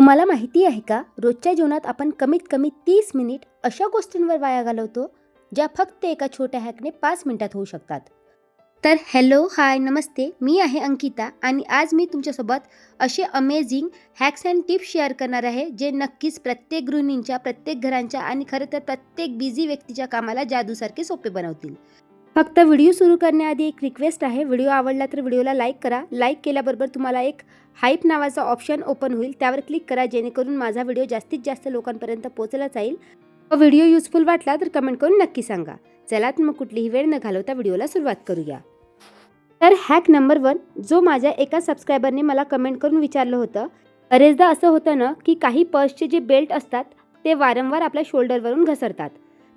तुम्हाला माहिती आहे का रोजच्या जीवनात आपण कमीत कमी तीस मिनिट अशा गोष्टींवर वाया घालवतो ज्या फक्त एका छोट्या हॅकने पाच मिनिटात होऊ शकतात. तर हॅलो हाय नमस्ते मी आहे अंकिता आणि आज मी तुमच्यासोबत असे amazing hacks and tips share करणार आहे जे नक्कीच प्रत्येक गृहिणींच्या प्रत्येक घरांच्या आणि खरं तर प्रत्येक बिझी व्यक्तीच्या कामाला जादूसारखे सोपे बनवतील. फक्त व्हिडिओ सुरू करण्याआधी एक रिक्वेस्ट आहे. व्हिडिओ आवडला तर व्हिडिओला लाईक करा. लाईक केल्याबरोबर तुम्हाला एक हाईप नावाचा ऑप्शन ओपन होईल. त्यावर क्लिक करा जेणेकरून माझा व्हिडिओ जास्तीत जास्त लोकांपर्यंत पोहोचला जाईल. व व्हिडिओ युजफुल वाटला तर कमेंट करून नक्की सांगा. चला तर मग कुठलीही वेळ न घालवता व्हिडिओला सुरुवात करूया. तर हॅक नंबर वन जो माझ्या एका सबस्क्रायबरने मला कमेंट करून विचारलं होतं बरेचदा असं होतं ना की काही पर्सचे जे बेल्ट असतात ते वारंवार आपल्या शोल्डरवरून घसरतात.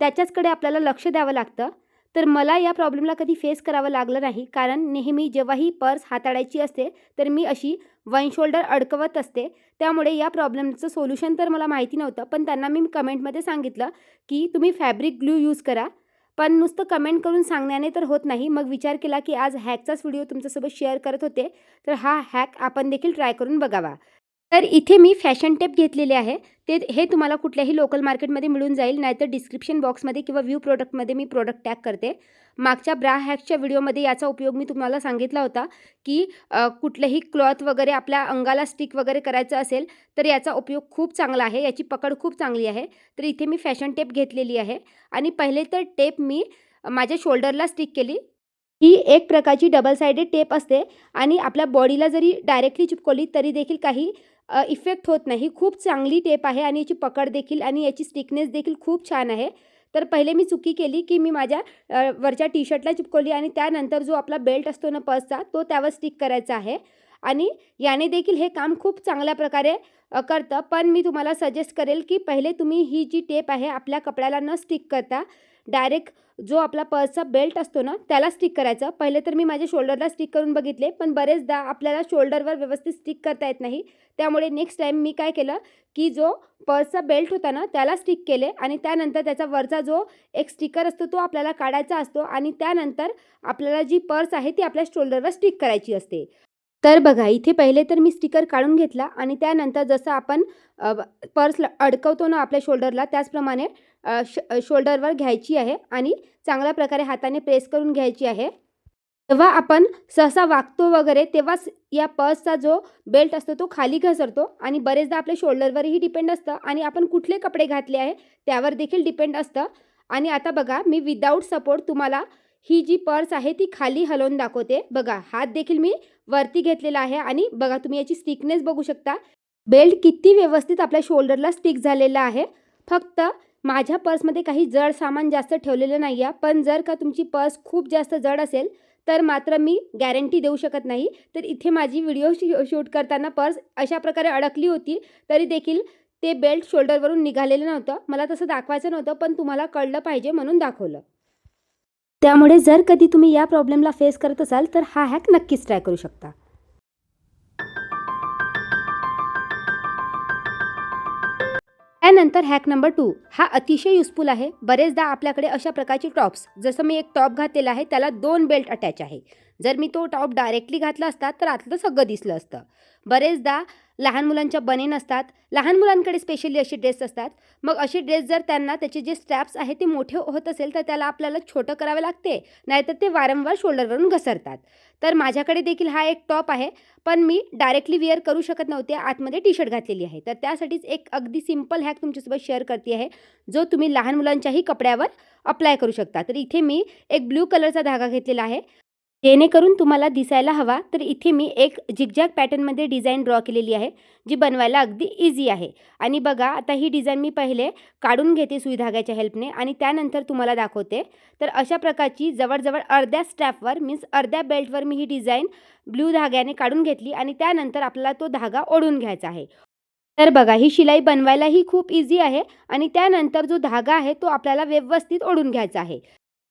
त्याच्याचकडे आपल्याला लक्ष द्यावं लागतं. तर मला या प्रॉब्लेमला कधी फेस करावं लागलं नाही. कारण नेहमी जेव्हाही पर्स हाताळायची असते तर मी अशी वन शोल्डर अडकवत असते. त्यामुळे या प्रॉब्लेमचं सोल्युशन तर मला माहिती नव्हतं पण त्यांना मी कमेंटमध्ये सांगितलं की तुम्ही फॅब्रिक ग्लू यूज करा. पण नुसतं कमेंट करून सांगण्याने तर होत नाही. मग विचार केला की आज हॅकचाच व्हिडिओ तुमच्यासोबत शेअर करत होते. तर हा हॅक आपण देखील ट्राय करून बघावा. तर इथे मी फॅशन टेप घेतलेले आहे. ते हे तुम्हाला कुठल्याही लोकल मार्केटमध्ये मिळून जाईल नाहीतर डिस्क्रिप्शन बॉक्समध्ये किंवा व्ह्यू प्रोडक्टमध्ये मी प्रोडक्ट टॅग करते. मागच्या ब्रा हॅकच्या व्हिडिओमध्ये याचा उपयोग मी तुम्हाला सांगितला होता की कुठलंही क्लॉथ वगैरे आपल्या अंगाला स्टिक वगैरे करायचं असेल तर याचा उपयोग खूप चांगला आहे. याची पकड खूप चांगली आहे. तर इथे मी फॅशन टेप घेतलेली आहे. आणि पहिले तर टेप मी माझ्या शोल्डरला स्टिक केली. ही एक प्रकारची डबल सायडेड टेप असते आणि आपल्या बॉडीला जरी डायरेक्टली चिपकवली तरी देखील काही इफेक्ट होत नाही. खूप चांगली टेप आहे आणि याची पकड देखील आणि याची स्टिकनेस देखील खूप छान आहे. तर पहिले मी चुकी केली की मी माझ्या वरच्या टी शर्टला चिपकवली आणि त्यानंतर जो आपला बेल्ट असतो ना पर्सचा तो त्यावर स्टिक करायचा आहे. आणि याने देखील हे काम खूप चांगल्या प्रकारे करतं. पण मी तुम्हाला सजेस्ट करेल की पहिले तुम्ही ही जी टेप आहे आपल्या कपड्याला न स्टिक करता डायरेक्ट जो आपला पर्सचा बेल्ट असतो ना त्याला स्टिक करायचं. पहिले तर मी माझ्या शोल्डरला स्टिक करून बघितले पण बरेचदा आपल्याला शोल्डरवर व्यवस्थित स्टिक करता येत नाही. त्यामुळे नेक्स्ट टाईम मी काय केलं की जो पर्सचा बेल्ट होता ना त्याला स्टिक केले आणि त्यानंतर त्याचा वरचा जो एक स्टिकर असतो तो आपल्याला काढायचा असतो आणि त्यानंतर आपल्याला जी पर्स आहे ती आपल्या शोल्डरवर स्टिक करायची असते. तर बघा इथे पहिले तर मी स्टिकर काढून घेतला आणि त्यानंतर जसं आपण पर्स ल- अडकवतो ना आपल्या शोल्डरला त्याचप्रमाणे श शोल्डरवर घ्यायची आहे आणि चांगल्या प्रकारे हाताने प्रेस करून घ्यायची आहे. जेव्हा आपण सहसा वागतो वगैरे तेव्हाच या पर्सचा जो बेल्ट असतो तो खाली घसरतो आणि बरेचदा आपल्या शोल्डरवरही डिपेंड असतं आणि आपण कुठले कपडे घातले आहे त्यावर देखील डिपेंड असतं. आणि आता बघा मी विदाऊट सपोर्ट तुम्हाला ही जी पर्स आहे ती खाली हलवून दाखवते. बघा हात देखील मी वरती घेतलेला आहे आणि बघा तुम्ही याची स्टिकनेस बघू शकता. बेल्ट किती व्यवस्थित आपल्या शोल्डरला स्टिक झालेला आहे. फक्त माझ्या पर्समध्ये काही जड सामान जास्त ठेवलेलं नाही आहे पण जर का तुमची पर्स खूप जास्त जड असेल तर मात्र मी गॅरंटी देऊ शकत नाही. तर इथे माझी व्हिडिओ शूट करताना पर्स अशा प्रकारे अडकली होती तरी देखील ते बेल्ट शोल्डरवरून निघालेलं नव्हतं. मला तसं दाखवायचं नव्हतं पण तुम्हाला कळलं पाहिजे म्हणून दाखवलं. त्यामुळे जर कधी तुम्ही या प्रॉब्लेमला फेस करत असाल तर हा हॅक नक्कीच ट्राय करू शकता. त्यानंतर हॅक नंबर टू हा अतिशय युजफुल आहे. बरेचदा आपल्याकडे अशा प्रकारचे टॉप्स जसं मी एक टॉप घातलेला आहे त्याला दोन बेल्ट अटॅच आहे. जर मी तो टॉप डायरेक्टली घातला असता तर आतलं सगळं दिसलं असतं. बरेचदा लहान मुलांच्या बनेन असतात लहान मुलांकडे स्पेशली असे ड्रेस असतात. मग असे ड्रेस जर त्यांना त्याचे जे स्ट्रॅप्स आहेत ते मोठे होत असेल तर त्याला आपल्याला छोटं करावे लागते. नाहीतर ते वारंवार शोल्डरवरून घसरतात. तर माझ्याकडे देखील हा एक टॉप आहे. पण मी डायरेक्टली वेअर करू शकत नव्हते. आतमध्ये टी शर्ट घातलेली आहे. तर त्यासाठीच एक अगदी सिंपल हॅक तुमच्यासोबत शेअर करते आहे जो तुम्ही लहान मुलांच्याही कपड्यावर अप्लाय करू शकता. तर इथे मी एक ब्ल्यू कलरचा धागा घेतलेला आहे. जेणेकरून तुम्हाला दिसायला हवा. तर इथे मी एक झिगझॅग पॅटर्नमध्ये डिझाईन ड्रॉ केलेली आहे जी बनवायला अगदी इझी आहे. आणि बघा आता ही डिझाईन मी पहिले काढून घेते सुई धाग्याच्या हेल्पने आणि त्यानंतर तुम्हाला दाखवते. तर अशा प्रकारची जवळजवळ अर्ध्या स्ट्रॅपवर मीन्स अर्ध्या बेल्टवर मी ही डिझाईन ब्ल्यू धाग्याने काढून घेतली आणि त्यानंतर आपल्याला तो धागा ओढून घ्यायचा आहे. तर बघा ही शिलाई बनवायलाही खूप इझी आहे आणि त्यानंतर जो धागा आहे तो आपल्याला व्यवस्थित ओढून घ्यायचा आहे.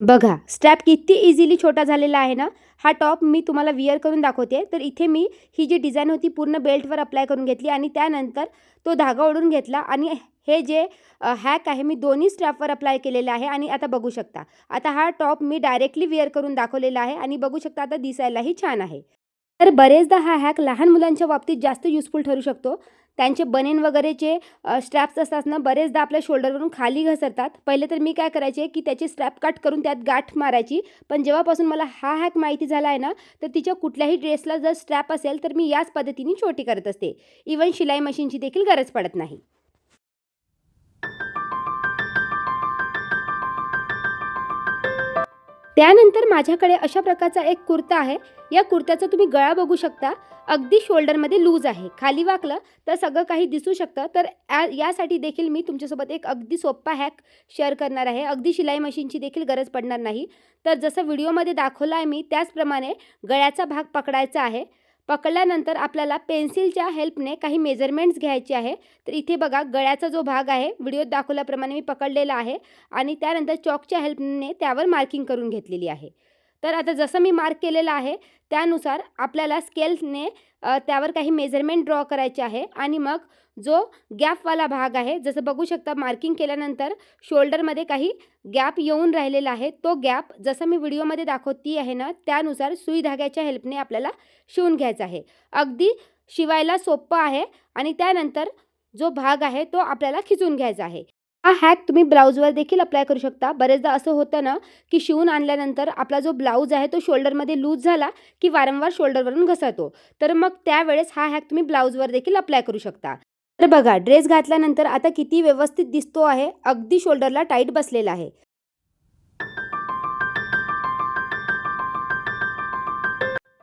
बघा स्ट्रॅप किती इझिली छोटा झालेला आहे ना? हा टॉप मी तुम्हाला विअर करून दाखवते. तर इथे मी ही जी डिझाईन होती पूर्ण बेल्टवर अप्लाय करून घेतली आणि त्यानंतर तो धागा ओढून घेतला आणि हे जे हॅक आहे मी दोन्ही स्ट्रॅपवर अप्लाय केलेलं आहे आणि आता बघू शकता. आता हा टॉप मी डायरेक्टली विअर करून दाखवलेला आहे आणि बघू शकता आता दिसायलाही छान आहे. तर बरेचदा हा हॅक लहान मुलांच्या बाबतीत जास्त युजफुल ठरू शकतो. त्यांचे बनेन वगैरेचे स्ट्रॅप्स असतात ना बरेचदा आपल्या शोल्डरवरून खाली घसरतात. पहिले तर मी काय करायचे की त्याची स्ट्रॅप कट करून त्यात गाठ मारायची. पण जेव्हापासून मला हा हॅक माहिती झाला आहे ना तर तिच्या कुठल्याही ड्रेसला जर स्ट्रॅप असेल तर मी याच पद्धतीने छोटी करत असते. इवन शिलाई मशीनची देखील गरज पडत नाही. त्यानंतर माझ्याकडे अशा प्रकारचा एक कुर्ता आहे. या कुर्त्याचा तुम्ही गळा बघू शकता. अगदी शोल्डरमध्ये लूज आहे. खाली वाकलं तर सगळं काही दिसू शकतं. तर यासाठी देखील मी तुमच्यासोबत एक अगदी सोप्पा हॅक शेअर करणार आहे. अगदी शिलाई मशीनची देखील गरज पडणार नाही. तर जसं व्हिडिओमध्ये दाखवलं आहे मी त्याचप्रमाणे गळ्याचा भाग पकडायचा आहे. पकडल्यानंतर आपल्याला पेन्सिलच्या हेल्पने काही मेजरमेंट्स घ्यायचे आहे. तर इथे बघा गळ्याचा जो भाग आहे व्हिडिओत दाखवल्याप्रमाणे मी पकडलेला आहे आणि त्यानंतर चॉकच्या हेल्पने त्यावर मार्किंग करून घेतलेली आहे. तर आता जसं मी मार्क केलेलं आहे त्यानुसार आपल्याला स्केल्सने त्यावर काही मेजरमेंट ड्रॉ करायचे आहे आणि मग जो गॅपवाला भाग आहे जसं बघू शकता मार्किंग केल्यानंतर शोल्डरमध्ये काही गॅप येऊन राहिलेला आहे. तो गॅप जसं मी व्हिडिओमध्ये दाखवती आहे ना त्यानुसार सुई धाग्याच्या हेल्पने आपल्याला शिवून घ्यायचा आहे. अगदी शिवायला सोपं आहे आणि त्यानंतर जो भाग आहे तो आपल्याला खिचून घ्यायचा आहे. हा हॅक तुम्ही ब्लाऊजवर देखील अप्लाय करू शकता. बरेचदा असं होतं ना की शिवून आणल्यानंतर आपला जो ब्लाऊज आहे तो शोल्डरमध्ये लूज झाला की वारंवार शोल्डरवरून घसरतो. तर मग त्यावेळेस हा हॅक तुम्ही ब्लाऊजवर देखील अप्लाय करू शकता. तर बघा ड्रेस घातल्यानंतर आता किती व्यवस्थित दिसतो आहे. अगदी शोल्डरला टाईट बसलेला आहे.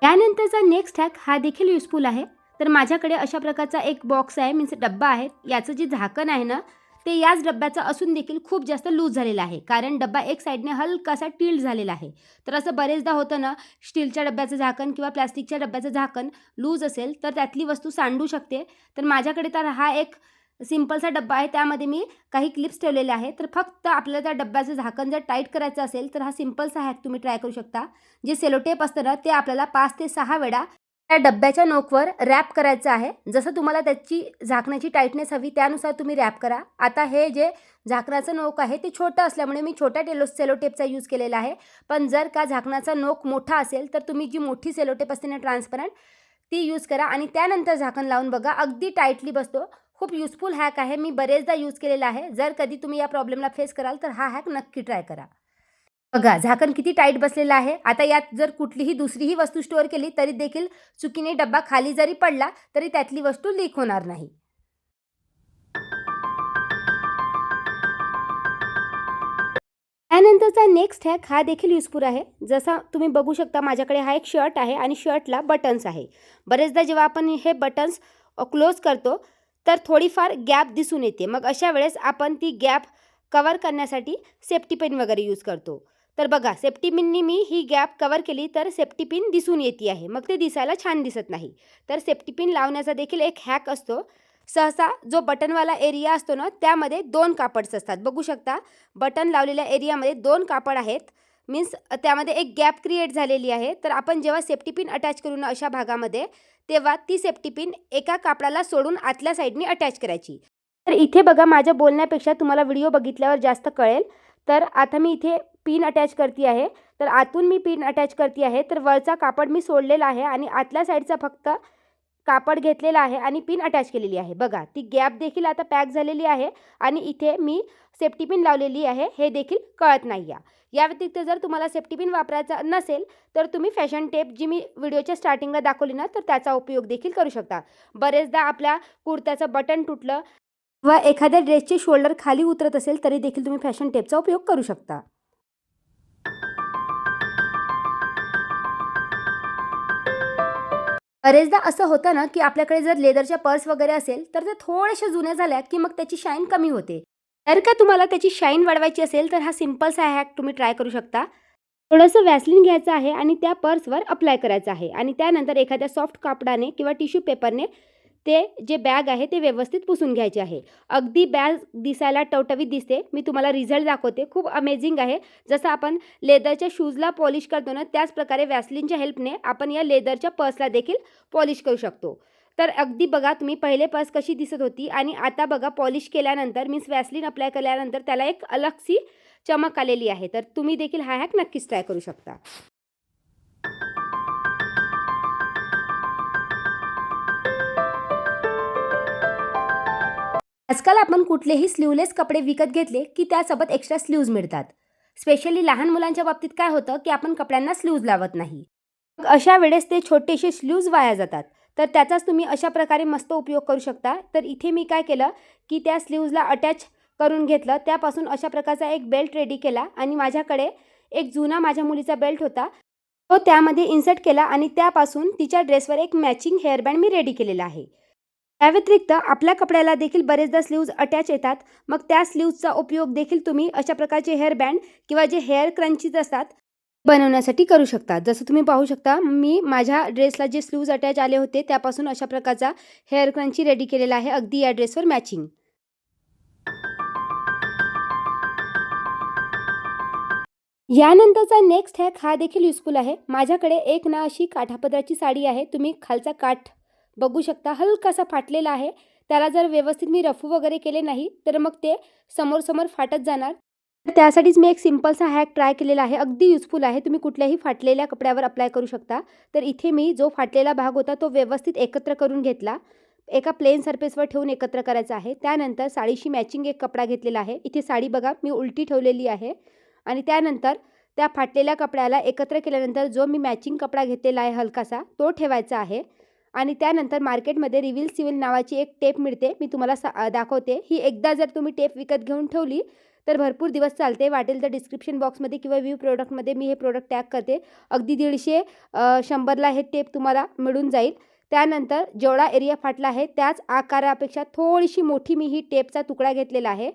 त्यानंतरचा नेक्स्ट हॅक हा देखील युजफुल आहे. तर माझ्याकडे अशा प्रकारचा एक बॉक्स आहे मीन्स डब्बा आहे. याचं जे झाकण आहे ना ते याच डब्याचं असून देखील खूप जास्त लूज झालेलं आहे. कारण डब्बा एक साईडने हलकासा टिल्ड झालेला आहे. तर असं बरेचदा होतं ना स्टीलच्या डब्याचं झाकण किंवा प्लास्टिकच्या डब्याचं झाकण लूज असेल तर त्यातली वस्तू सांडू शकते. तर माझ्याकडे तर हा एक सिम्पलचा डब्बा आहे. त्यामध्ये मी काही क्लिप्स ठेवलेले आहे तर फक्त आपल्याला त्या डब्याचं झाकण जर टाईट करायचं असेल तर हा सिम्पलचा हॅक तुम्ही ट्राय करू शकता. जे सेलोटेप असतं ना ते आपल्याला पाच ते सहा वेळा त्या डब्याच्या नोकवर रॅप करायचं आहे. जसं तुम्हाला त्याची झाकण्याची टाईटनेस हवी त्यानुसार तुम्ही रॅप करा. आता हे जे झाकणाचं नोक आहे ते छोटं असल्यामुळे मी छोट्या टेलो सेलोटेपचा यूज केलेला आहे. पण जर का झाकणाचा नोक मोठा असेल तर तुम्ही जी मोठी सेलोटेप असते ना ट्रान्सपरंट ती यूज करा. आणि त्यानंतर झाकण लावून बघा अगदी टाईटली बसतो. खूप युजफुल हॅक आहे. मी बरेचदा यूज केलेला आहे. जर कधी तुम्ही या प्रॉब्लेमला फेस कराल तर हा हॅक नक्की ट्राय करा. बघा झाकण किती टाईट बसलेलं आहे. आता यात जर कुठलीही दुसरीही वस्तू स्टोअर केली तरी देखील चुकीने डब्बा खाली जरी पडला तरी त्यातली वस्तू लीक होणार नाही. त्यानंतरचा नेक्स्ट हॅक हा देखील युजफुल आहे. जसा तुम्ही बघू शकता माझ्याकडे हा एक शर्ट आहे आणि शर्टला बटन्स आहे. बरेचदा जेव्हा आपण हे बटन्स क्लोज करतो तर थोडीफार गॅप दिसून येते. मग अशा वेळेस आपण ती गॅप कवर करण्यासाठी सेफ्टी पेन वगैरे यूज करतो. तर बघा सेफ्टी पिननी मी ही गॅप कवर केली तर सेफ्टी पिन दिसून येते आहे. मग ते दिसायला छान दिसत नाही. तर सेफ्टी पिन लावण्याचा देखील एक हॅक असतो. सहसा जो बटनवाला एरिया असतो ना त्यामध्ये दोन कापड्स असतात. बघू शकता बटन लावलेल्या एरियामध्ये दोन कापड आहेत. मीन्स त्यामध्ये एक गॅप क्रिएट झालेली आहे. तर आपण जेव्हा सेफ्टी पिन अटॅच करू ना अशा भागामध्ये तेव्हा ती सेफ्टी पिन एका कापडाला सोडून आतल्या साईडनी अटॅच करायची. तर इथे बघा माझ्या बोलण्यापेक्षा तुम्हाला व्हिडिओ बघितल्यावर जास्त कळेल. तर आता मी इथे पिन अटॅच करते आहे. तर आतून मी पिन अटॅच करते आहे. तर वरचा कापड मी सोडलेला आहे आणि आतल्या साईडचा फक्त कापड घेतलेला आहे आणि पिन अटॅच केलेली आहे. बघा ती गॅप देखील आता पॅक झालेली आहे आणि इथे मी सेफ्टी पिन लावलेली आहे. हे देखील कळत नाही आहे या व्यतिरिक्त जर तुम्हाला सेफ्टी पिन वापरायचा नसेल तर तुम्ही फॅशन टेप जी मी व्हिडिओच्या स्टार्टिंगला दाखवली ना तर त्याचा उपयोग देखील करू शकता. बरेचदा आपल्या कुर्त्याचं बटन तुटलं व एखाद्या ड्रेसचे शोल्डर खाली उतरत असेल तरी देखील तुम्ही फॅशन टेपचा उपयोग करू शकता. बरेचदा असं होतं ना की आपल्याकडे जर लेदरच्या पर्स वगैरे असेल तर ते थोड्याशा जुन्या झाल्या की मग त्याची शाईन कमी होते. जर का तुम्हाला त्याची शाईन वाढवायची असेल तर हा सिम्पलसा हॅक तुम्ही ट्राय करू शकता. थोडंसं वॅसलिन घ्यायचं आहे आणि त्या पर्सवर अप्लाय करायचं आहे. आणि त्यानंतर एखाद्या सॉफ्ट कापडाने किंवा टिश्यू पेपरने ते जे बॅग आहे ते व्यवस्थित पुसून घ्यायचे आहे. अगदी बॅग दिसायला टवटवीत दिसते. मी तुम्हाला रिझल्ट दाखवते. खूप अमेझिंग आहे. जसं आपण लेदरच्या शूजला पॉलिश करतो ना त्याचप्रकारे वॅसलिनच्या हेल्पने आपण या लेदरच्या पर्सला देखील पॉलिश करू शकतो. तर अगदी बघा तुम्ही पहिले पर्स कशी दिसत होती आणि आता बघा पॉलिश केल्यानंतर मीन्स वॅसलिन अप्लाय केल्यानंतर त्याला एक अलगसी चमक आलेली आहे. तर तुम्ही देखील हा हॅक नक्कीच ट्राय करू शकता. आजकाल आपण कुठलेही स्लीवलेस कपडे विकत घेतले की त्यासोबत एक्स्ट्रा स्लीव्ज मिळतात. स्पेशली लहान मुलांच्या बाबतीत काय होतं की आपण कपड्यांना स्लीव्ज लावत नाही. मग अशा वेळेस ते छोटेसे स्लीव्ज वाया जातात. तर त्याचाच तुम्ही अशा प्रकारे मस्त उपयोग करू शकता. तर इथे मी काय केलं की त्या स्लीव्जला अटॅच करून घेतलं. त्यापासून अशा प्रकारचा एक बेल्ट रेडी केला आणि माझ्याकडे एक जुना माझ्या मुलीचा बेल्ट होता. तो त्यामध्ये इन्सर्ट केला आणि त्यापासून तिच्या ड्रेसवर एक मॅचिंग हेअरबँड मी रेडी केलेला आहे. त्या व्यतिरिक्त आपल्या कपड्याला देखील बरेचदा स्लीव्ज अटॅच येतात. मग त्या स्लीव्जचा उपयोग देखील तुम्ही अशा प्रकारचे हेअर बँड किंवा जे हेअर क्रंचीज असतात बनवण्यासाठी करू शकता. जसं तुम्ही पाहू शकता मी माझ्या ड्रेसला जे स्लीव्ज अटॅच आले होते त्यापासून अशा प्रकारचा हेअर क्रंची रेडी केलेला आहे. अगदी या ड्रेसवर मॅचिंग यानंतरचा नेक्स्ट हॅक हा देखील युजफुल आहे. माझ्याकडे एक ना अशी काठापदराची साडी आहे. तुम्ही खालचा काठ बघू शकता हलकासा फाटलेला आहे. त्याला जर व्यवस्थित मी रफू वगैरे केले नाही तर मग ते समोर समोर फाटत जाणार. तर त्यासाठीच मी एक सिम्पलसा हॅक ट्राय केलेला आहे. अगदी युजफुल आहे. तुम्ही कुठल्याही फाटलेल्या कपड्यावर अप्लाय करू शकता. तर इथे मी जो फाटलेला भाग होता तो व्यवस्थित एकत्र करून घेतला. एका प्लेन सरफेसवर ठेवून एकत्र करायचा आहे. त्यानंतर साडीशी मॅचिंग एक कपडा घेतलेला आहे. इथे साडी बघा मी उलटी ठेवलेली आहे. आणि त्यानंतर त्या फाटलेल्या कपड्याला एकत्र केल्यानंतर जो मी मॅचिंग कपडा घेतलेला आहे हलकासा तो ठेवायचा आहे. आणि त्यानंतर मार्केटमध्ये रिव्हिल सिव्हिल नावाची एक टेप मिळते मी तुम्हाला सा दाखवते. ही एकदा जर तुम्ही टेप विकत घेऊन ठेवली तर भरपूर दिवस चालते. वाटेल तर डिस्क्रिप्शन बॉक्समध्ये किंवा व्ह्यू प्रोडक्टमध्ये मी हे प्रोडक्ट टॅग करते. अगदी दीडशे शंभरला हे टेप तुम्हाला मिळून जाईल. त्यानंतर जेवढा एरिया फाटला आहे त्याच आकारापेक्षा थोडीशी मोठी मी ही टेपचा तुकडा घेतलेला आहे.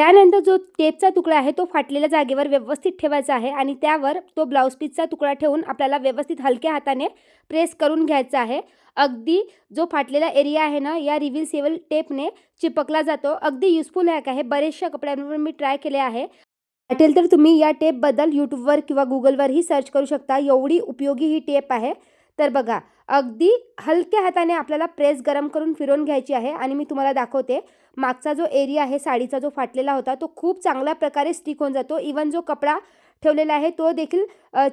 त्यानंतर जो टेपचा तुकडा आहे तो फाटलेल्या जागेवर व्यवस्थित ठेवायचा आहे आणि त्यावर तो ब्लाऊज पीसचा तुकडा ठेवून आपल्याला व्यवस्थित हलक्या हाताने प्रेस करून घ्यायचा आहे. अगदी जो फाटलेला एरिया आहे ना या रिव्हिल सेवल टेपने चिपकला जातो. अगदी युजफुल हॅक आहे. बरेचशा कपड्यांवर मी ट्राय केले आहे. वाटेल तर तुम्ही या टेपबद्दल यूट्यूबवर किंवा गुगलवरही सर्च करू शकता. एवढी उपयोगी ही टेप आहे. तर बघा अगदी हलक्या हाताने आपल्याला प्रेस गरम करून फिरवून घ्यायची आहे आणि मी तुम्हाला दाखवते मागचा जो एरिया आहे साडीचा जो फाटलेला होता तो खूप चांगल्या प्रकारे स्टिक होऊन जातो. इवन जो कपडा ठेवलेला आहे तो देखील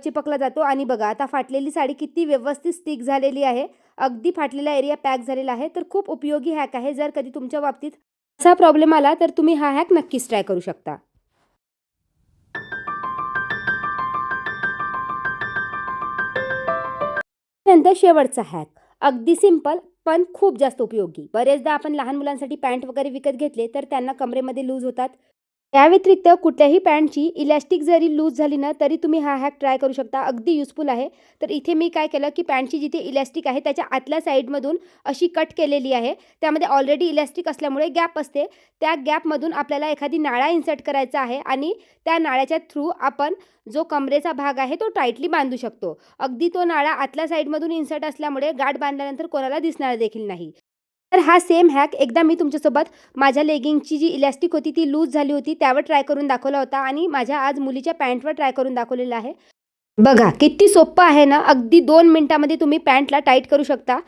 चिपकला जातो. आणि बघा आता फाटलेली साडी किती व्यवस्थित स्टिक झालेली आहे. अगदी फाटलेला एरिया पॅक झालेला आहे. तर खूप उपयोगी हॅक आहे. जर कधी तुमच्या बाबतीत असा प्रॉब्लेम आला तर तुम्ही हा हॅक नक्कीच ट्राय करू शकता. नंतर शेवटचा हॅक अगदी सिंपल पण खूप जास्त उपयोगी. बरेचदा आपण लहान मुलांसाठी पॅन्ट वगैरे विकत घेतले तर त्यांना कमरेमध्ये लूज होतात. या व्यतिरिक्त कुठल्याही पॅन्टची इलॅस्टिक जरी लूज झाली ना तरी तुम्ही हा हॅक ट्राय करू शकता. अगदी युजफुल आहे. तर इथे मी काय केलं की पॅन्टची जिथे इलॅस्टिक आहे त्याच्या आतल्या साईडमधून अशी कट केलेली आहे. त्यामध्ये ऑलरेडी इलॅस्टिक असल्यामुळे गॅप असते. त्या गॅपमधून आपल्याला एखादी नाळा इन्सर्ट करायचा आहे आणि त्या नाळ्याच्या थ्रू आपण जो कमरेचा भाग आहे तो टाईटली बांधू शकतो. अगदी तो नाळा आतल्या साईडमधून इन्सर्ट असल्यामुळे गाठ बांधल्यानंतर कोणाला दिसणार देखील नाही. तर हा सेम हॅक एकदा मी तुमच्यासोबत माझ्या लेगिंगची जी इलॅस्टिक होती ती लूज झाली होती त्यावर ट्राय करून दाखवला होता आणि माझ्या आज मुलीच्या पॅन्टवर ट्राय करून दाखवलेला आहे. बघा किती सोपं आहे ना? अगदी दोन मिनटामध्ये तुम्ही पॅन्टला टाईट करू शकता.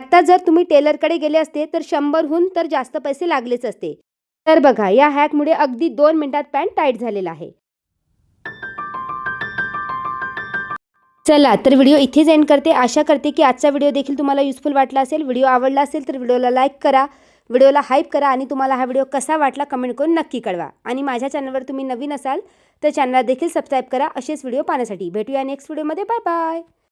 आता जर तुम्ही टेलरकडे गेले असते तर शंभरहून तर जास्त पैसे लागलेच असते. तर बघा या हॅकमुळे अगदी दोन मिनिटात पॅन्ट टाईट झालेला आहे. चला तर व्हिडिओ इथेच एंड करते. आशा करते की आजचा व्हिडिओ देखील तुम्हाला युजफुल वाटला असेल. व्हिडिओ आवडला असेल तर व्हिडिओला लाईक करा. व्हिडिओला हाईप करा आणि तुम्हाला हा व्हिडिओ कसा वाटला कमेंट करून नक्की कळवा. आणि माझ्या चॅनलवर तुम्ही नवीन असाल तर चॅनलला देखील सबस्क्राईब करा. असेच व्हिडिओ पाहण्यासाठी. भेटूया नेक्स्ट व्हिडिओमध्ये बाय बाय